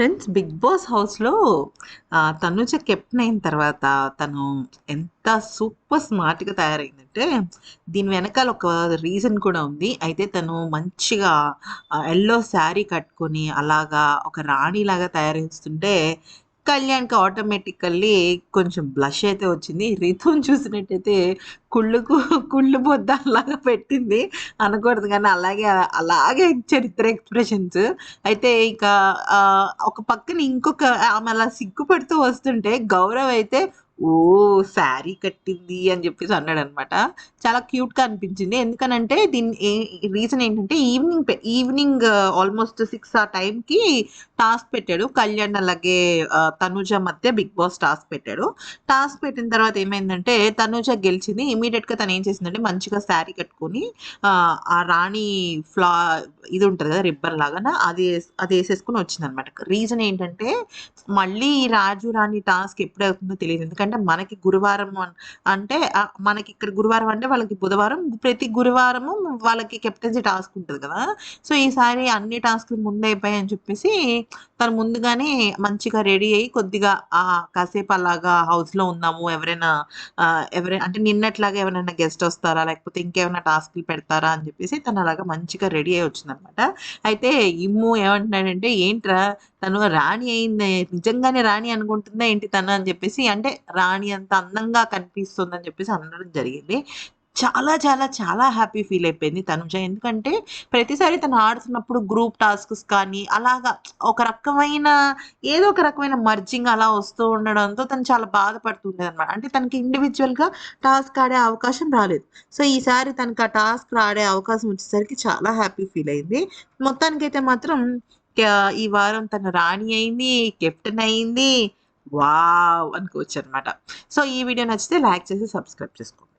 Friends 'big boss' హౌస్‌లో Tanuja captain అయిన తర్వాత తను ఎంత సూపర్ స్మార్ట్‌గా తయారైందంటే, దీని వెనకాల ఒక రీజన్ కూడా ఉంది. అయితే తను మంచిగా ఎల్లో శారీ కట్టుకొని అలాగా ఒక రాణిలాగా చేస్తుంటే కళ్యాణ్‌కి ఆటోమేటికల్లీ కొంచెం బ్లష్ అయితే వచ్చింది. రితుని చూసినట్టయితే కుళ్ళుకు కుళ్ళు అలాగా పెట్టింది. అనకూడదు కానీ అలాగే అలాగే చరిత్ర ఎక్స్‌ప్రెషన్స్. అయితే ఇక ఒక పక్కన ఇంకొక ఆమె అలా సిగ్గుపడుతూ వస్తుంటే, గౌరవ్ అయితే ఓ శారీ కట్టింది అని చెప్పేసి అన్నాడు అనమాట చాలా క్యూట్‌గా అనిపించింది. ఎందుకనంటే దీని రీజన్ ఏంటంటే ఈవినింగ్ ఈవినింగ్ ఆల్‌మోస్ట్ సిక్స్ ఆ టైంకి టాస్క్ పెట్టాడు. కళ్యాణ్ అలాగే ఆహ్, తనుజ మధ్య 'బిగ్ బాస్' టాస్క్ పెట్టాడు. టాస్క్ పెట్టిన తర్వాత ఏమైందంటే తనుజ గెలిచింది. ఇమీడియట్గా తను ఏం చేసిందంటే మంచిగా శారీ కట్టుకొని ఆ రాణి ఫ్లా ఇది ఉంటుంది కదా! రిబ్బన్ లాగాన అది అది వేసేసుకుని వచ్చింది అనమాట రీజన్ ఏంటంటే మళ్ళీ రాజు, రాణి టాస్క్ ఎప్పుడవుతుందో తెలియదు ఎందుకంటే మనకి గురువారం అంటే మనకి ఇక్కడ గురువారం అంటే వాళ్ళకి బుధవారం. ప్రతి గురువారము వాళ్ళకి కెప్టెన్సీ టాస్క్ ఉంటుంది కదా! సో, ఈసారి అన్ని టాస్క్‌లు అని చెప్పేసి తను ముందుగానే మంచిగా రెడీ అయ్యి కొద్దిగా ఆ కాసేపు అలాగా హౌస్‌లో ఉన్నాము ఎవరైనా ఎవరైనా అంటే నిన్నట్లాగా ఎవరైనా గెస్ట్ వస్తారా? లేకపోతే ఇంకేమైనా టాస్క్‌లు పెడతారా? అని చెప్పేసి తను అలాగా మంచిగా రెడీ అయ్యి వచ్చిందనమాట. అయితే ఇమ్ము ఏమంటున్నాడంటే, "ఏంట్రా తను రాణి అయింది. నిజంగానే రాణి అనుకుంటుందా ఏంటి తను?" అని చెప్పేసి అంటే రాణి అంత అందంగా కనిపిస్తుందని చెప్పేసి అనడం జరిగింది. చాలా చాలా చాలా హ్యాపీ ఫీల్ అయిపోయింది తనుజ. ఎందుకంటే ప్రతిసారి తను ఆడుతున్నప్పుడు గ్రూప్ టాస్క్స్ కానీ అలాగా ఒక రకమైన ఏదో ఒక రకమైన మర్జింగ్ అలా వస్తూ ఉండడంతో తను చాలా బాధపడుతుండేదనమాట. అంటే తనకి ఇండివిజువల్గా టాస్క్ ఆడే అవకాశం రాలేదు. సో, ఈసారి తనకి ఆ టాస్క్ ఆడే అవకాశం వచ్చేసరికి చాలా హ్యాపీ ఫీల్ అయింది. మొత్తానికైతే మాత్రం ఈ వారం తన రాణి అయింది. కెప్టెన్ అయింది. వావ్! అనుకోవచ్చనమాట. సో, ఈ వీడియో నచ్చితే లైక్ చేసి సబ్స్క్రైబ్ చేసుకోండి.